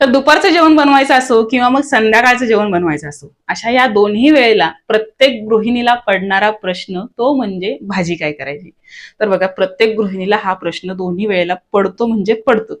तर दुपारचं जेवण बनवायचं असो किंवा मग संध्याकाळचं जेवण बनवायचं असो अशा या दोन्ही वेळेला प्रत्येक गृहिणीला पडणारा प्रश्न तो म्हणजे भाजी काय करायची? तर बघा प्रत्येक गृहिणीला हा प्रश्न दोन्ही वेळेला पडतो म्हणजे पडतो.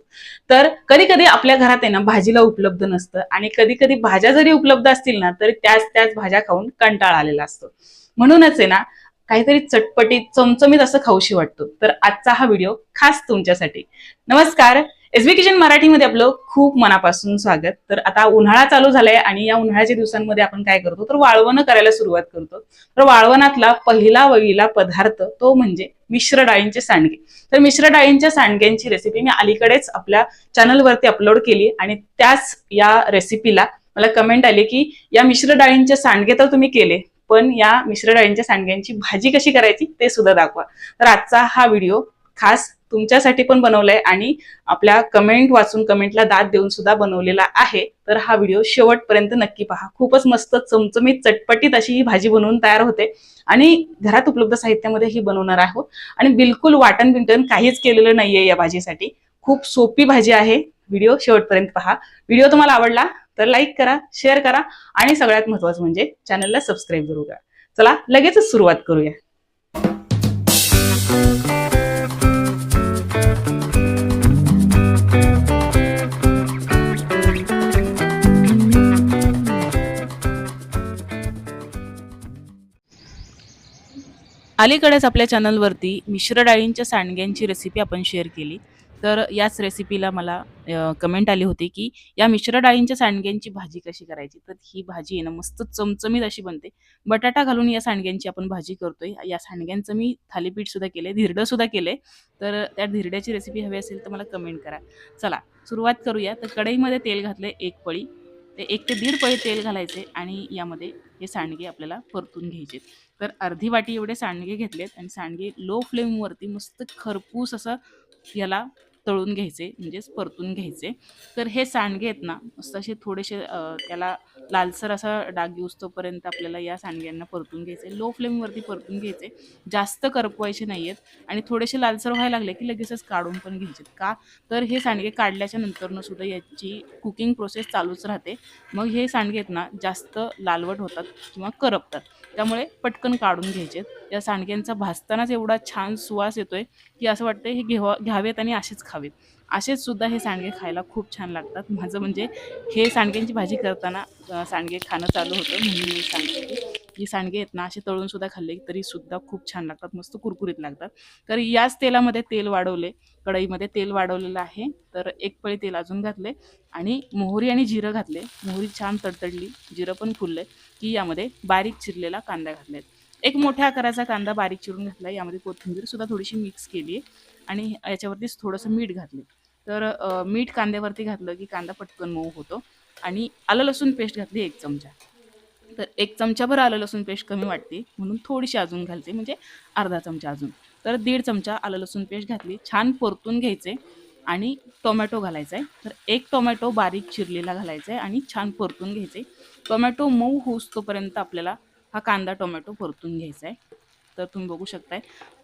तर कधी कधी आपल्या घरात आहे ना भाजीला उपलब्ध नसतं आणि कधी कधी भाज्या जरी उपलब्ध असतील ना तरी त्याच त्याच भाज्या खाऊन कंटाळा आलेला असतो. म्हणूनच आहे ना काहीतरी चटपटीत चमचमीत असं खाऊशी वाटतो. तर आजचा हा व्हिडिओ खास तुमच्यासाठी. नमस्कार. एसबी किचन मराठीमध्ये आपलं खूप मनापासून स्वागत. तर आता उन्हाळा चालू झालाय आणि या उन्हाळ्याच्या दिवसांमध्ये आपण काय करतो? तर वाळवणं करायला सुरुवात करतो. तर वाळवणातला पहिला वळीला पदार्थ तो म्हणजे मिश्र डाळींचे सांडगे. तर मिश्र डाळींच्या सांडग्यांची रेसिपी मी अलीकडेच आपल्या चॅनलवरती अपलोड केली आणि त्याच या रेसिपीला मला कमेंट आली की या मिश्र डाळींचे सांडगे तर तुम्ही केले पण या मिश्र डाळींच्या सांडग्यांची भाजी कशी करायची ते सुद्धा दाखवा. तर आजचा हा व्हिडिओ खास तुमच्यासाठी पण बनवलाय आणि आपल्या कमेंट वाचून कमेंटला दाद देऊन सुद्धा बनवलेला आहे. तर हा व्हिडिओ शेवटपर्यंत नक्की पहा. खूपच मस्त चमचमीत चटपटीत अशी ही भाजी बनवून तयार होते. आणि घरात उपलब्ध साहित्यामध्ये ही बनवणार आहोत. आणि बिलकुल वाटण बिंटण काहीच केलेलं नाहीये या भाजीसाठी. खूप सोपी भाजी आहे. व्हिडिओ शेवटपर्यंत पहा. व्हिडिओ तुम्हाला आवडला तर लाईक करा शेअर करा आणि सगळ्यात महत्वाचं म्हणजे चॅनलला सबस्क्राईब करू द्या चला लगेचच सुरुवात करूया. अलीकडेच आपल्या चॅनलवरती मिश्र डाळींच्या सांडग्यांची रेसिपी आपण शेअर केली. तर याच रेसिपीला मला कमेंट आली होती की या मिश्र डाळींच्या सांडग्यांची भाजी कशी करायची? तर ही भाजी आहे ना मस्त चमचमीत अशी बनते. बटाटा घालून या सांडग्यांची आपण भाजी करतोय. या सांडग्यांचं मी थालीपीठ सुद्धा आहे धिरडं सुद्धा आहे तर त्या धिरड्याची रेसिपी हवी असेल तर मला कमेंट करा. चला सुरुवात करूया. तर कढईमध्ये तेल घातले एक पळी. ते एक ते दीड पळी तेल घालायचे आणि यामध्ये हे सांडगे आपल्याला परतून घ्यायचे तर अर्धी वाटी एवढे सांडगे घेतलेत आणि सांडगे लो फ्लेमवरती मस्त खरपूस असं याला तळून घ्यायचे म्हणजेच परतून घ्यायचे. तर हे सांडगे आहेत ना मस्त असे थोडेसे त्याला लालसर असा डाग तोपर्यंत आपल्याला या सांडग्यांना परतून घ्यायचे. लो फ्लेमवरती परतून घ्यायचे. जास्त करपवायचे नाही आहेत आणि थोडेसे लालसर व्हायला लागले की लगेचच काढून पण घ्यायचे का? तर हे सांडगे काढल्याच्या नंतरनं सुद्धा याची कुकिंग प्रोसेस चालूच राहते. मग हे सांडगे आहेत ना जास्त लालवट होतात किंवा करपतात. त्यामुळे पटकन काढून घ्यायचे या सांडग्यांचा भाजतानाच एवढा छान सुवास येतोय की असं वाटतं हे घेवा घ्यावेत आणि असेच खावेत. असेच सुद्धा हे सांडगे खायला खूप छान लागतात. माझं म्हणजे हे सांडग्यांची भाजी करताना सांडगे खाणं चालू होतं म्हणून मी सांगते की ही सांडगे आहेत ना असे तळून सुद्धा खाल्ले तरी सुद्धा खूप छान लागतात. मस्त कुरकुरीत लागतात. तर याच तेलामध्ये तेल वाढवले. कढईमध्ये तेल वाढवलेलं आहे. तर एक पळी तेल अजून घातले आणि मोहरी आणि जिरं घातले. मोहरी छान तडतडली. जिरं पण फुलले की यामध्ये बारीक चिरलेला कांदा घातलेत. एक मोठ्या आकाराचा कांदा बारीक चिरून घातला. यामध्ये कोथिंबीर सुद्धा थोडीशी मिक्स केली आणि याच्यावरतीच थोडंसं मीठ घातले. तर मीठ कांद्यावरती घातलं की कांदा पटकन मऊ होतो आणि आलं लसूण पेस्ट घातली एक चमचा. तर एक चमचाभर आलं लसूण पेस्ट कमी वाटते म्हणून थोडीशी अजून घालते म्हणजे अर्धा चमचा अजून. तर दीड चमचा आलं लसूण पेस्ट घातली छान परतून घ्यायचे आणि टोमॅटो घालायचा आहे तर एक टोमॅटो बारीक चिरलेला घालायचा आहे आणि छान परतून घ्यायचे. टोमॅटो मऊ होऊस तोपर्यंत आपल्याला हा कांदा टोमॅटो परतून घ्यायचा आहे तर तुम्ही बघू शकताय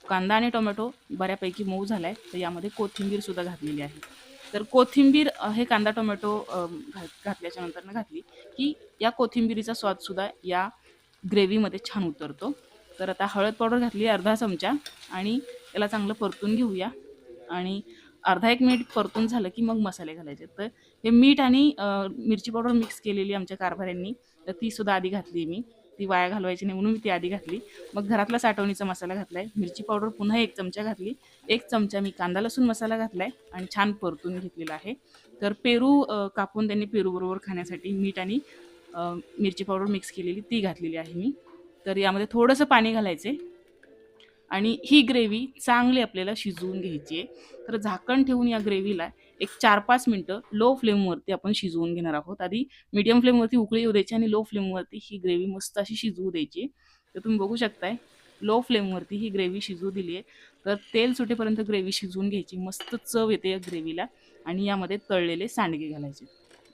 कांदा आणि टोमॅटो बऱ्यापैकी मऊ झाला आहे तर यामध्ये कोथिंबीरसुद्धा घातलेली आहे. तर कोथिंबीर हे कांदा टोमॅटो अ, घातल्याच्या घातली की या कोथिंबीरीचा स्वादसुद्धा या ग्रेव्हीमध्ये छान उतरतो. तर आता हळद पावडर घातली अर्धा चमचा आणि याला चांगलं परतून घेऊया. आणि अर्धा एक मिनिट परतून झालं की मग मसाले घालायचे. तर हे मीठ आणि मिरची पावडर मिक्स केलेली आमच्या कारभाऱ्यांनी तर तीसुद्धा आधी घातली मी. ती वाया घालवायची नाही म्हणून मी ती आधी घातली. मग घरातला साठवणीचा मसाला घातलाय. मिरची पावडर पुन्हा एक चमचा घातली. एक चमचा मी कांदा लसूण मसाला घातलाय आणि छान परतून घेतलेला आहे. तर पेरू कापून त्यांनी पेरूबरोबर खाण्यासाठी मीठ आणि मिरची पावडर मिक्स केलेली ती घातलेली आहे मी. तर यामध्ये थोडंसं पाणी घालायचे आणि ही ग्रेव्ही चांगली आपल्याला शिजवून घ्यायची आहे. तर झाकण ठेवून या ग्रेव्हीला एक चार पाच मिनटं लो फ्लेमवरती आपण शिजवून घेणार आहोत. आधी मीडियम फ्लेमवरती उकळी येऊ द्यायची आणि लो फ्लेमवरती ही ग्रेव्ही मस्त अशी शिजवू द्यायची. तर तुम्ही बघू शकताय लो फ्लेमवरती ही ग्रेव्ही शिजवू दिली आहे तर तेल सुटेपर्यंत ग्रेव्ही शिजवून घ्यायची. मस्त चव येते या ग्रेव्हीला आणि यामध्ये तळलेले सांडगे घालायचे.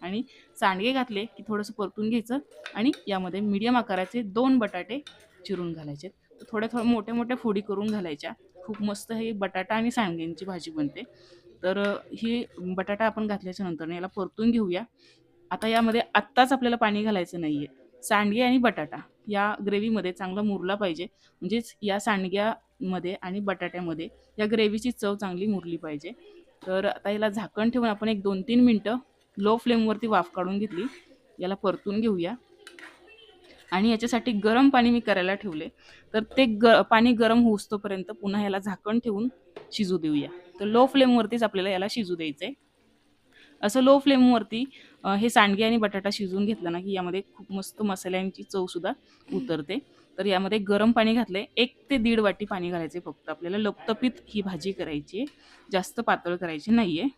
आणि सांडगे घातले की थोडंसं परतून घ्यायचं आणि यामध्ये मीडियम आकाराचे दोन बटाटे चिरून घालायचे. थोड्या थोड्या मोठ्या मोठ्या फोडी करून घालायच्या. खूप मस्त हे बटाटा आणि सांडग्यांची भाजी बनते. तर ही बटाटा आपण घातल्याच्या नंतर याला परतून घेऊया. आता यामध्ये आत्ताच आपल्याला पाणी घालायचं नाहीये. सांडगे आणि बटाटा या ग्रेव्हीमध्ये चांगला मुरला पाहिजे. म्हणजेच या सांडग्यामध्ये आणि बटाट्यामध्ये या ग्रेव्हीची चव चांगली मुरली पाहिजे. तर आता याला झाकण ठेवून आपण एक दोन तीन मिनटं लो फ्लेमवरती वाफ काढून घेतली. याला परतून घेऊया. आणि याच्यासाठी गरम पाणी मी करायला ठेवले. तर ते ग पाणी गरम होऊस्तोपर्यंत पुन्हा याला झाकण ठेवून शिजू देऊया. तर लो फ्लेमवरतीच आपल्याला याला शिजू द्यायचं आहे असं लो फ्लेमवरती हे सांडगे आणि बटाटा शिजवून घेतला ना की यामध्ये खूप मस्त मसाल्यांची चवसुद्धा उतरते. तर यामध्ये गरम पाणी घातलंय. एक ते दीड वाटी पाणी घालायचे फक्त. आपल्याला लपतपीत ही भाजी करायची आहे. जास्त पातळ करायची नाही आहे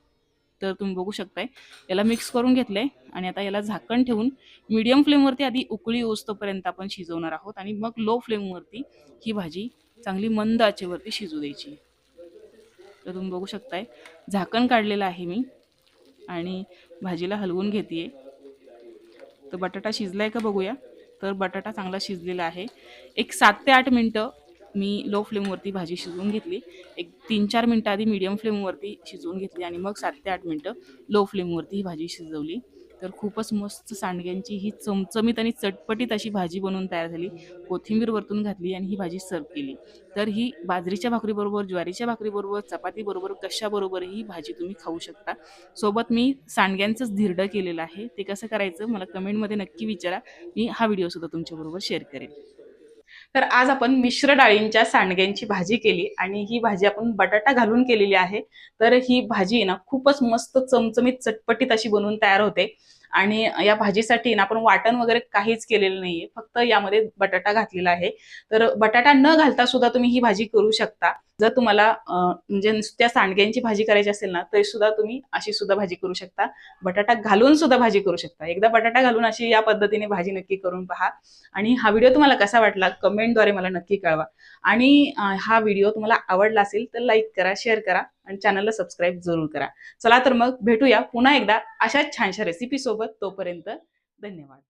तर तुम्ही बघू शकताय. याला मिक्स करून घेतलंय आणि आता याला झाकण ठेवून मीडियम फ्लेमवरती आधी उकळी ओसतोपर्यंत आपण शिजवणार आहोत आणि मग लो फ्लेमवरती ही भाजी चांगली मंद आचेवरती शिजू द्यायची. तर तुम्ही बघू शकताय. झाकण काढलेलं आहे मी आणि भाजीला हलवून घेते तर बटाटा शिजलाय का बघूया. तर बटाटा चांगला शिजलेला आहे. एक सात ते आठ मिनटं मी लो फ्लेमवरती भाजी शिजवून घेतली. एक तीन चार मिनटं आधी मीडियम फ्लेमवरती शिजवून घेतली आणि मग सात ते आठ मिनटं लो फ्लेमवरती ही भाजी शिजवली. तर खूपच मस्त सांडग्यांची ही चमचमीत आणि चटपटीत अशी भाजी बनवून तयार झाली. कोथिंबीर वरतून घातली आणि ही भाजी सर्व केली. तर ही बाजरीच्या भाकरीबरोबर ज्वारीच्या भाकरीबरोबर चपातीबरोबर कशाबरोबर ही भाजी तुम्ही खाऊ शकता. सोबत मी सांडग्यांचंच धिरडं केलेलं आहे. ते कसं करायचं मला कमेंटमध्ये नक्की विचारा. मी हा व्हिडिओसुद्धा तुमच्याबरोबर शेअर करेन. तर आज आपण मिश्र डाळींच्या सांडग्यांची भाजी केली आणि ही भाजी आपण बटाटा घालून केलेली आहे. तर ही भाजी आहे ना खूपच मस्त चमचमीत चटपटीत अशी बनवून तयार होते. आणि या भाजीसाठी ना आपण वाटण वगैरे काहीच केलेलं नाहीये. फक्त यामध्ये बटाटा घातलेला आहे. तर बटाटा न घालता सुद्धा तुम्ही ही भाजी करू शकता. जर तुम्हाला म्हणजे नुसत्या सांडग्यांची भाजी करायची असेल ना तरी सुद्धा तुम्ही अशी सुद्धा भाजी करू शकता. बटाटा घालून सुद्धा भाजी करू शकता. एकदा बटाटा घालून अशी या पद्धतीने भाजी नक्की करून पहा. आणि हा व्हिडिओ तुम्हाला कसा वाटला कमेंटद्वारे मला नक्की कळवा. आणि हा व्हिडिओ तुम्हाला आवडला असेल तर लाईक करा शेअर करा. आणि चॅनलला सबस्क्राईब जरूर करा. चला तर मग भेटूया पुन्हा एकदा अशाच छानशा रेसिपी सोबत. तोपर्यंत धन्यवाद.